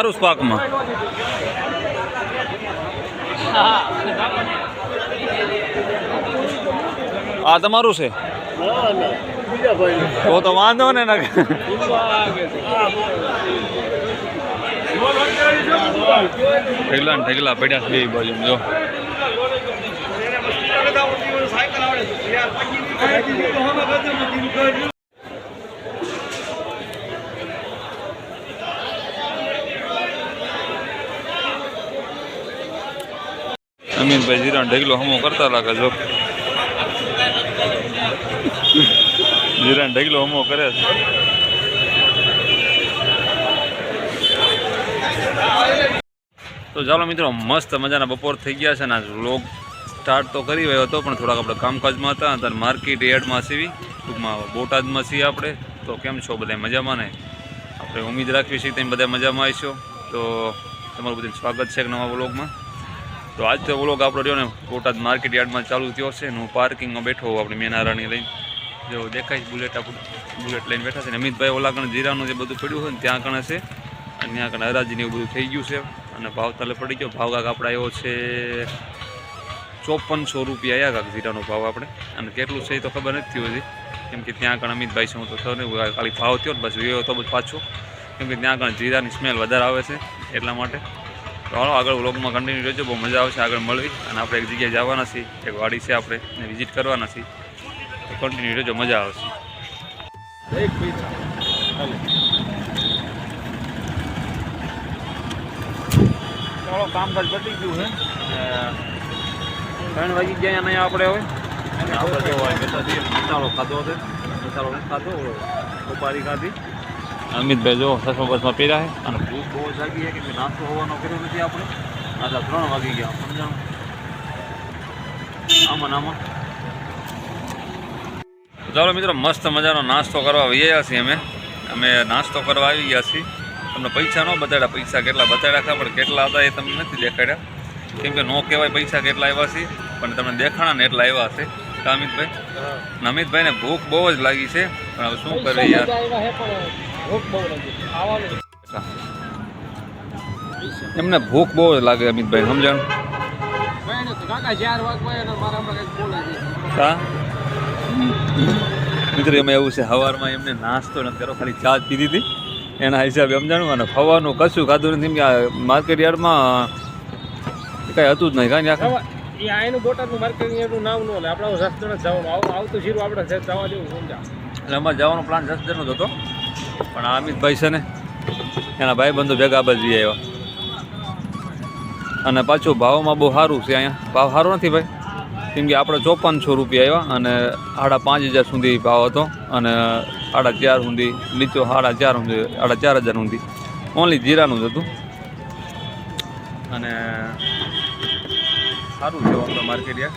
હારું જ પાકમાં આ તમારું છે? તો તો વાંધો ને ઠેગલા ને ઠેગલા પડ્યા છે બાજુ જો. અમીનભાઈ જીરા ઢગલો હમો કરતા લાગે જો. જીરા ઢગલો હમો કરે છે. તો ચાલો મિત્રો, મસ્ત મજાના બપોર થઈ ગયા છે ને આજ લોક સ્ટાર્ટ તો કરી રહ્યો હતો, પણ થોડાક આપણે કામકાજમાં હતા, અત્યારે માર્કેટ એડમાં સીવી ટૂંકમાં બોટાદમાં છીએ આપણે. તો કેમ છો બધા મજામાં ને? આપણે ઉમેદ રાખવી છીએ તમે બધા મજામાં આવીશો તો તમારું બધું સ્વાગત છે એક નવા વ્લોગમાં તો આજ તો વ્લોગ આપણો રહ્યો ને, બોટાદ માર્કેટ યાર્ડમાં ચાલુ થયો છે ને હું પાર્કિંગમાં બેઠો હોઉં, આપણે મેનારાણી લઈને. જો દેખાય બુલેટ આપણું બુલેટ લઈને બેઠા છે ને અમિતભાઈ ઓલા કણે જીરાનું જે બધું પડ્યું હોય ને ત્યાં કણે છે. અને ત્યાં કણે હરાજીને એવું બધું થઈ ગયું છે. અને ભાવ તાલે પડી ગયો. ભાવ કાંક આપણે આવ્યો છે ચોપનસો રૂપિયા આવ્યા કાંક જીરાનો ભાવ આપણે. અને કેટલું છે એ તો ખબર નથી થયું હજી કેમ કે ત્યાં કણ અમિતભાઈ હું તો થયો નહીં ખાલી ભાવ થયો ને બસ ગયો તો બધું પાછો. કેમ કે ત્યાં કણ જીરાની સ્મેલ વધારે આવે છે એટલા માટે. તો હાલો આગળ વ્લોગમાં કન્ટિન્યુ રહેજો બહુ મજા આવશે આગળ મળવી. અને આપણે એક જગ્યાએ જવાના છીએ એક વાડી છે આપણે એને વિઝિટ કરવાના છીએ. તો કન્ટિન્યુ રહેજો મજા આવશે. ચાલો કામકાજ પતી ગયું છે ત્રણ વાગી ગયા અહીંયા આપણે હવે. અને આપણે છીએ મસાલો ખાધો હતો મસાલો ખાધો ઉપારી ખાધી. અમિતભાઈ જો સસમા બસમાં પીરા છે. અને ભૂખ બહુ જાગી છે કે નાસ્તો હોવાનો કર્યો નથી આપણે? આટલા ત્રણ વાગી ગયા સમજાણું? આમાં આમાં. ચાલો મિત્રો મસ્ત મજાનો નાસ્તો કરવા વૈયા છીએ અમે. અમે નાસ્તો કરવા આવી ગયા છીએ. તમને પૈસા ન બતાડ્યા. પૈસા કેટલા બતાડ્યા ખરા પણ કેટલા હતા એ તમને નથી દેખાડ્યા. કેમ કે નો કહેવાય પૈસા કેટલા આવ્યા છે પણ તમને દેખાણા ને એટલા આવ્યા હશે અમિતભાઈ? અમિતભાઈને ભૂખ બહુ જ લાગી છે. પણ હવે શું કરે યાર એમને ભૂખ બહુ જ લાગે અમિતભાઈ સમજણ? હા? મિત્રો એમાં એવું છે સવારમાં એમને નાસ્તો નથી કર્યો ખાલી ચા જ પીધી હતી. એના હિસાબે સમજાણું અને ખવાનું કશું ખાધું નથી. કે માર્કેટ યાર્ડમાં કાંઈ હતું જ નહીં કાંઈ કે એનું બોટાદનું નામ ન એટલે આપણે રસ્તો નથી જવાનું. આવું આવતું શીરું આપણે જવા દેવું સમજા. એટલે અમારે જવાનો પ્લાન દસ જણનો જ હતો. પણ આ અમિતભાઈ છે ને, એના ભાઈબંધો ભેગા બાજી આવ્યા. અને પાછું ભાવમાં બહુ સારું છે અહીંયા. ભાવ સારો નથી ભાઈ. કેમ કે આપણે ચોપનસો રૂપિયા આવ્યા અને સાડા પાંચ હજાર સુધી ભાવ હતો અને સાડા ચાર સુધી લીચો સાડા ચાર સુધી, સાડા ચાર હજાર સુધી. ઓનલી જીરાનું જ હતું. અને સારું છે તો માર્કેટ યાર.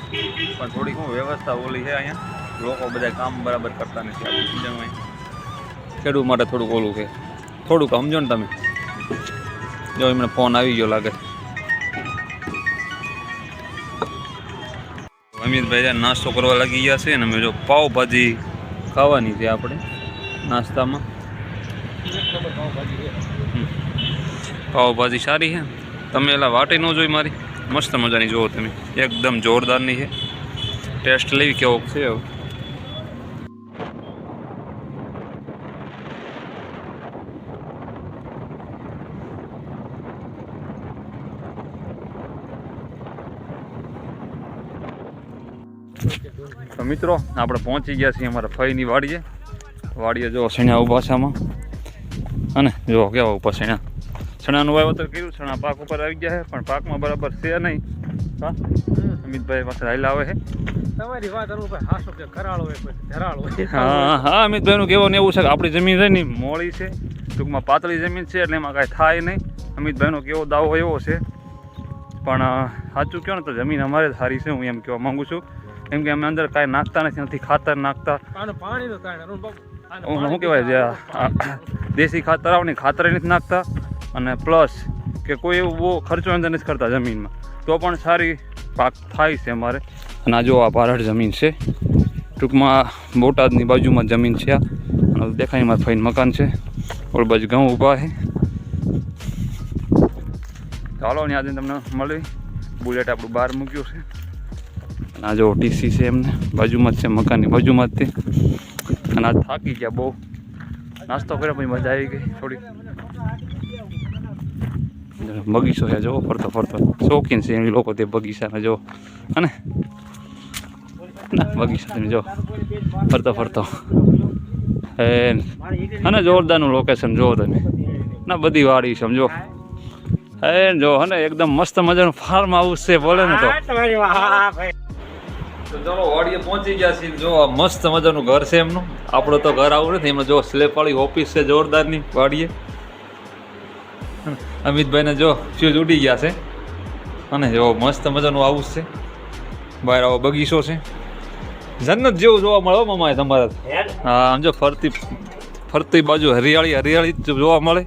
પણ થોડીક હું વ્યવસ્થા ઓલી છે અહીંયા. લોકો બધા કામ બરાબર કરતા નથી. આપણે ખેડૂત માટે થોડુંક ઓલું છે. થોડુંક સમજો ને તમે. જો એમને ફોન આવી ગયો લાગે. અમિતભાઈ નાસ્તો કરવા લાગી ગયા છે અને અમે જો પાવભાજી ખાવાની છે આપણે નાસ્તામાં. પાવભાજી સારી છે. તમે એલા વાટી ન જોઈ મારી. મસ્ત મજાની જુઓ તમે. એકદમ જોરદારની છે. ટેસ્ટ લેવી કેવો છે હવે. મિત્રો આપણે પહોંચી ગયા છીએ અમારા ફઈની વાડીએ. વાડીએ જો સણ્યા ઊભા છે આમાં. અને જો કેવા ઉપર સણ્યા શણાનું વાવેતર કર્યું શણા પાક ઉપર આવી ગયા છે પણ પાકમાં બરાબર છે નહીં. હા? અમિતભાઈ પાસે હાલ આવે છે. તમારી વાત કરું ભાઈ હાસો કે કરાળ હોય ધરાળ હા હા અમિતભાઈનું કહેવાનું એવું છે કે આપણી જમીન છે ને મોળી છે. ટૂંકમાં પાતળી જમીન છે એટલે એમાં કાંઈ થાય નહીં. અમિતભાઈનો કેવો દાવો એવો છે. પણ સાચું કહો ને તો જમીન અમારે સારી છે હું એમ કહેવા માંગુ છું. કેમ કે અમે અંદર કાંઈ નાખતા નથી નથી ખાતર નાખતા. શું કહેવાય જે દેશી ખાતર આવે ખાતર નથી નાખતા. અને પ્લસ કે કોઈ એવું બહુ ખર્ચો અંદર નથી કરતા જમીનમાં. તો પણ સારી પાક થાય છે અમારે. અને આ જો આ ભારત જમીન છે. ટૂંકમાં બોટાદની બાજુમાં જમીન છે આ. અને દેખાય ફાઈન મકાન છે. ઓલ બાજુ ઘઉં ઊભા છે. ચાલો ને આજે તમને મળી બુલેટ આપણું બહાર મૂક્યું છે. અને આ જો ટીસી છે એમને. બાજુમાં જ છે મકાનની, બાજુમાં જ તે. અને આ થાકી ગયા બહુ. નાસ્તો કર્યો પછી મજા આવી ગઈ થોડી બગીચો છે જો ફરતો ફરતો. શોખીન છે એ લોકો તે બગીચાને જો અને? ના, બગીચા તમે જો ફરતો ફરતો. અને જોરદારનું લોકેશન જુઓ તમે. ના, બધી વાડી સમજો હે જો હને એકદમ મસ્ત મજાનું ફાર્મ હાઉસ છે, બોલે ને તો. તો ચાલો વાડીએ પહોંચી ગયા છીએ. જો આ મસ્ત મજાનું ઘર છે એમનું. આપણો તો ઘર આવું નથી એમાં જો સ્લેપ વાળી ઓફિસ છે જોરદારની વાડીએ. અમિતભાઈને જો ફ્યુઝ ઉડી ગયા છે. અને જો મસ્ત મજાનું હાઉસ છે. બહાર આવો બગીચો છે. જન્નત જેવું જોવા મળે હો મામા તમારા. હા આમ જો ફરતી ફરતી બાજુ હરિયાળી હરિયાળી જ જોવા મળે.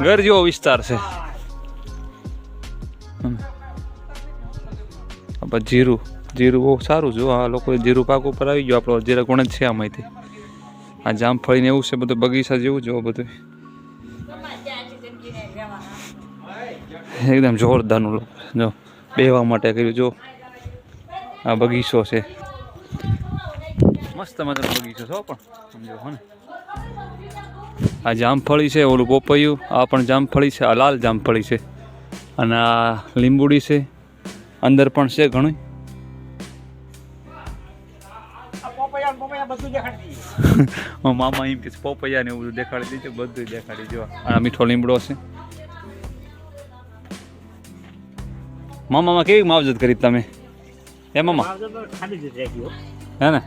ઘર જેવો વિસ્તાર છે. જીરું. જીરું બહુ સારું જો આ લોકો જીરું પાક ઉપર આવી ગયો, આપણો જીરા ગુણ જ છે આમાંથી આ જામફળીને એવું છે, બધું બગીચા જેવું જો બધું. એકદમ જોરદારનું જો બેહવા માટે કર્યું, જો. આ બગીચો છે. મસ્ત મજાનો બગીચો છો પણ. સમજો, હો આ જામફળી છે, ઓલું પોપૈયું, આ પણ જામફળી છે, આ લાલ જામફળી છે. અને આ લીંબુડી છે, અંદર પણ છે ઘણું મામા એમ કે પોપૈયા ને એવું બધું દેખાડી દીધું બધું દેખાડી જો આ મીઠો લીમડો છે. મામામાં કેવી માવજત કરી તમે? એ મામા. હે. ને?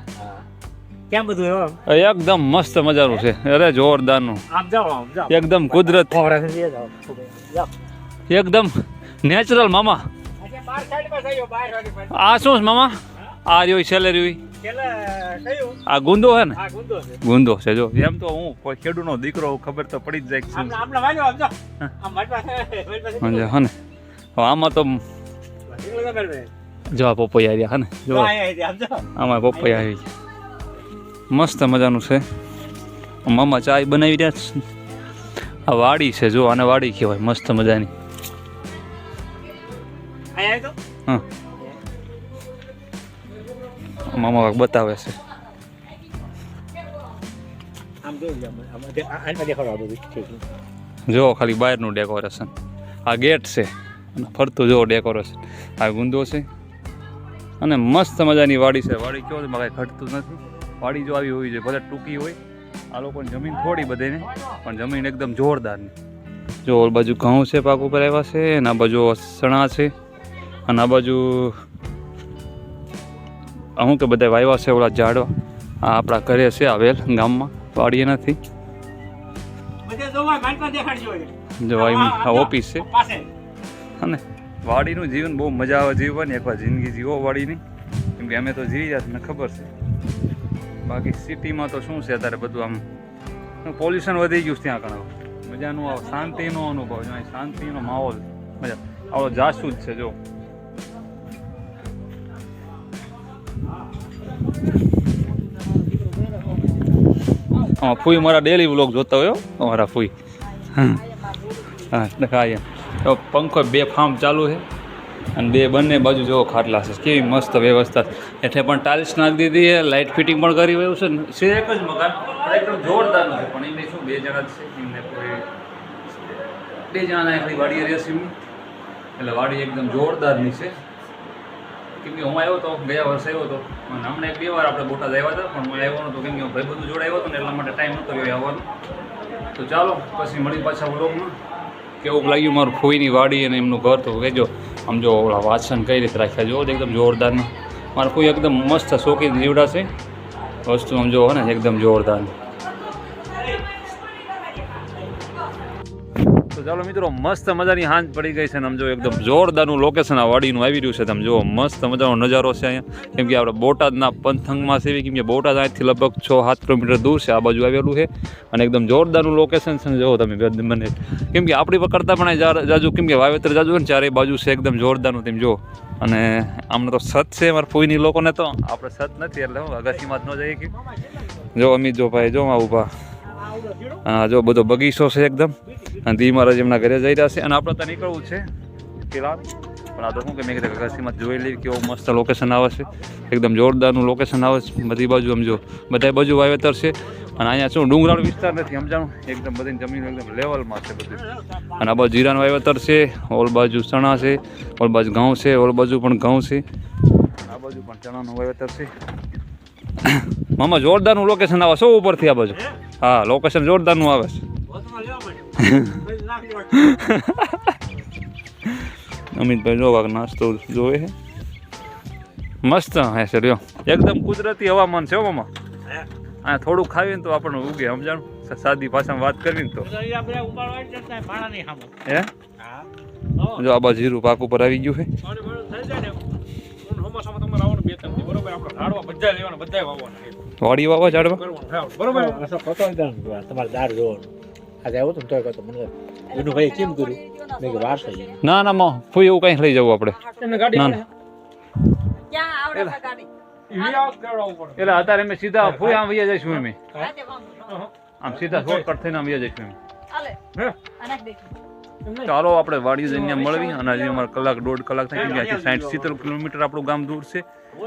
કેમ બધું એકદમ મસ્ત મજાનું છે. અરે જોરદારનું. એકદમ કુદરત. એકદમ નેચરલ મામા. આ શું છે મામા? આ રહ્યો સેલેરી આ ગુંદો છે ને? ગુંદો છે. જો. એમ તો હું કોઈ ખેડૂતનો દીકરો ખબર તો પડી જ જાય છે. હે. ને. આમાં તો. જો આ પપૈયા આવ્યા હે ને. જો. આમ પપૈયા આવી મસ્ત મજાનું છે. મામા ચાય બનાવી રહ્યા છે. આ વાડી છે જો આને વાડી કહેવાય. મસ્ત મજાની. હા. મામા બતાવે છે. જો ખાલી બહારનું ડેકોરેશન આ ગેટ છે અને ફરતું જો ડેકોરેશન આ ગુંદો છે અને મસ્ત મજાની વાડી છે. વાડી કેવો મારે કાંઈ ઘટતું નથી. વાડી જો આવી હોવી જોઈએ ભલે ટૂંકી હોય. આ લોકોની જમીન થોડી બધેને પણ જમીન એકદમ જોરદારની. જો ઓલ બાજુ ઘઉં છે પાક ઉપર આવ્યા છે અને આ બાજુ ચણા છે અને આ બાજુ અમુક કે બધા વાવ્યા છે ઓલા ઝાડવા આ આપણા ઘરે છે આવેલ ગામમાં. વાડીએ નથી. જો આ ઓફિસ છે. અને વાડીનું જીવન બહુ મજા આવે જીવવાની એકવાર જિંદગી જીવો વાડીની. કેમ કે અમે તો જીવી જાય મને ખબર છે. બાકી સિટીમાં તો શું છે અત્યારે બધું આમ? પોલ્યુશન વધી ગયું છે ત્યાં ઘણા. મજાનું આવે શાંતિનો અનુભવ અહીં શાંતિનો માહોલ. મજા. આવો જાસૂદ છે જો. હા ફૂઈ મારા ડેલી વ્લોગ જોતા હોય અમારા ફૂઈ. હા દેખાય તો પંખો બે ફાર્મ ચાલુ છે અને બે બંને બાજુ જેવો ખાટલા છે. કેવી મસ્ત વ્યવસ્થા. એટલે પણ ટાઇલ્સ નાખી દીધી છે લાઇટ ફિટિંગ પણ કરી રહ્યું છે. છે એક જ મકાન એકદમ જોરદાર છે પણ એમને શું બે જણા જ છે. એમને કોઈ બે જણાના એકલી વાડી રહેશે એટલે વાડી એકદમ જોરદારની છે. કેમ કે હું આવ્યો તો, ગયા વર્ષે આવ્યો હતો અને હમણાં એક બે વાર આપણે બોટાદ આવ્યા હતા, પણ હું આવ્યો નહોતો. કેમ કે હું ભાઈ બધું જોડે આવ્યો હતો ને, એટલા માટે ટાઈમ નહોતો રહ્યો આવવાનો. તો ચાલો, પછી મળી પાછા વ્લોગમાં કેવું લાગ્યું મારું ફોઈની વાડી અને એમનું ઘર? તો કહેજો, આમ જો ઓલા વાસણ કઈ રીતે રાખ્યા? જો એકદમ જોરદારના. મારા કોઈ એકદમ મસ્ત શોખીન જીવડા છે. વસ્તુ આમ જોવો ને, એકદમ જોરદાર. ચાલો મિત્રો, મસ્ત મજાની હાંજ પડી ગઈ છે ને આમ જો એકદમ જોરદારનું લોકેશન આ વાડીનું આવી રહ્યું છે તમે જુઓ, મસ્ત મજાનો નજારો છે અહીંયા. કેમ કે આપણે બોટાદના પંથંગમાં છે કેમ કે બોટાદ અહીંથી લગભગ છ સાત કિલોમીટર દૂર છે આ બાજુ આવેલું છે. અને એકદમ જોરદારનું લોકેશન છે જુઓ તમે મને કેમ કે આપણી કરતાં પણ જાજુ, કેમ કે વાવેતર જાજુ ને ચારે બાજુ છે એકદમ જોરદારનું તેમ જુઓ. અને આમને તો સત છે અમારે ફોઈની લોકોને તો. આપણે સત નથી એટલે હું અગાસીમાં જ ન જઈએ કે. જો અમિત જો ભાઈ, જો માં ઊભા. હા, જો બધો બગીચો છે એકદમ. અને ધી મહારાજ એમના ઘરે જઈ રહ્યા છે. અને આપણે ત્યાં નીકળવું છે મુશ્કેલ પણ આ તો શું કે મેં કીધું ઘસીમાં જોઈ લઈ કેવું મસ્ત લોકેશન આવે છે. એકદમ જોરદારનું લોકેશન આવે છે. બધી બાજુ સમજો બધા બાજુ વાવેતર છે. અને અહીંયા શું ડુંગરાળ વિસ્તાર નથી, સમજાણું? એકદમ બધી જમીન એકદમ લેવલમાં છે બધું. અને આ બાજુ જીરાનું વાવેતર છે. ઓલ બાજુ ચણા છે. ઓલ બાજુ ઘઉં છે. ઓલ બાજુ પણ ઘઉં છે. આ બાજુ પણ ચણાનું વાવેતર છે. મામા જોરદારનું લોકેશન આવે શું ઉપરથી આ બાજુ. હા લોકેશન જોરદારનું આવે છે. અમિતભાઈ જો વાગ નાસ્તો જોવે છે. મસ્ત હે સર યો એકદમ કુદરતી હવામાન છે હો મામા. આ થોડું ખાવીને તો આપણને ઉગે સમજાણું? સાદી ભાષામાં વાત કરવી ને તો. હે? જો આ બાજુ જીરું પાક ઉપર આવી ગયું છે. વાડી વાવા ઝાડવા બરોબર? તમારે દાર જોવાનું. આજે આવું તો તોય મને એનું ભાઈ કેમ કર્યું? મેં કે વાર થઈ ના ના માં ફૂઈ એવું કંઈ લઈ જવું આપણે. ના ના, ક્યાં આવડે ગાડી ઈ વિયાવત કરાવડાવવું પડે. એટલે અત્યારે અમે સીધા ફૂઈ આમ વૈયા જઈશું અમે. આમ સીધા શોર્ટકટ થઈને આમ વૈયા જઈશું અમે. ચાલો આપણે વાડી જઈને મળવી. અને હજી અમારે કલાક દોઢ કલાક થાય કેમ કે હજી સાઠ સિત્તેર કિલોમીટર આપણું ગામ દૂર છે.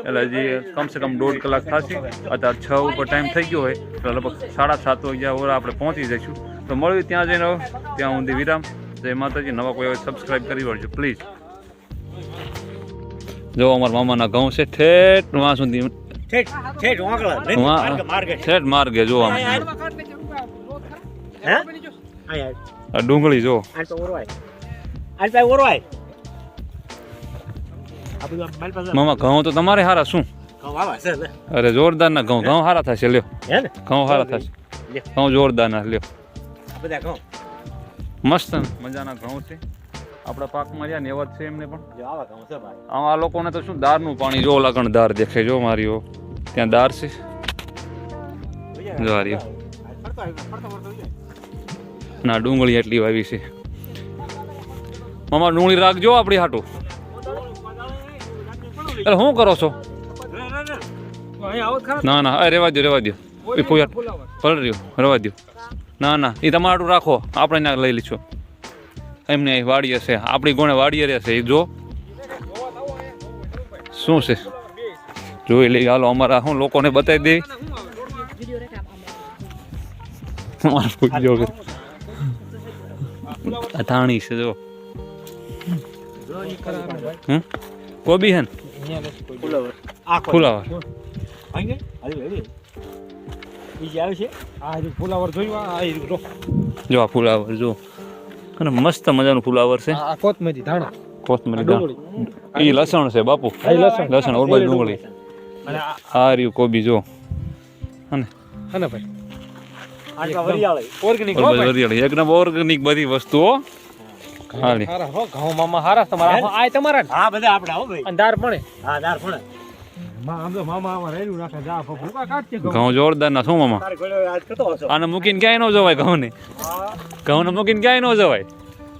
એટલે હજી કમસે કમ દોઢ કલાક થશે. અત્યારે છ ઉપર ટાઈમ થઈ ગયો હોય. એટલે લગભગ સાડા સાત વાગ્યા ઓર આપણે પહોંચી જઈશું. તો મળવી ત્યાં જઈને ત્યાં સુધી વિરામ. જય માતાજી. નવા કોઈ સબસ્ક્રાઈબ કરી વળજો પ્લીઝ જો અમારા મામાના ઘઉં છે ઠેઠ વાં સુધી. ઠેઠ માર્ગે જો આમ. આ ડુંગળી જો. મામા ઘઉં તો તમારે હારા શું? અરે જોરદાર ના. અરે જોરદારના ઘઉં. ઘઉં હારા થશે લ્યો. ઘઉં હારા થશે. ઘઉં જોરદારના લ્યો. આ બધા ઘઉં મસ્ત. મજાના ઘઉં છે. આપણા પાકમાં જ્યાં નેવત છે એમને પણ. જો આવા ઘઉં છે ભાઈ. આમ આ લોકોને તો શું દારનું પાણી? જો લગણ દાર દેખે જો મારી ઓ. ત્યાં દાર છે. જો રહ્યો. ના ડુંગળી એટલી વાવી છે. મામા ડુંગળી રાખજો આપણી હાટું. એટલે શું કરો છો. ના ના અરે રેવા દો રેવા દો ફૂયા રહ્યો રવા દો ના ના એ તમારું રાખો. આપણે ના લઈ લઈશું. એમને અહીં વાડીએ છે. આપણી ગોણે વાડીએ રહેશે એ જો. શું છે? જોઈ લઈ હાલો અમારા હું લોકોને બતાવી દઈ. ધાણી છે જો. કોબી હે ને? ફુલાવર. ફુલાવર. બીજી આવી છે આ ફુલાવર જોયું આ આ જો. જો આ ફુલાવર જો. અને મસ્ત મજાનું ફુલાવર છે. આ કોથમીરી ધાણા. કોથમરી ડુંગળી. એ લસણ છે બાપુ. લસણ. લસણ ઓર બાજુ ડુંગળી. અને આ રહ્યું કોબી જો. અને હા ભાઈ. એકદમ ઓર્ગેનિક બધી વસ્તુઓ ખાલી ઘઉં મામા હારા તમારા આ તમારા હા બધા આપણા હો ભાઈ. અને દાર પણ. હા દાર પણ. ઘઉં. જોરદાર ના શું મામા? આને મૂકીને ક્યાંય ન જવાય ઘઉં ને ઘઉં ને મૂકીને ક્યાંય ન જવાય.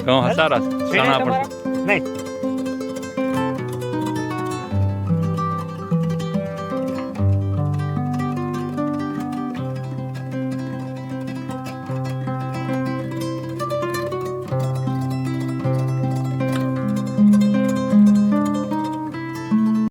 ઘઉં સારા. પણ નહીં.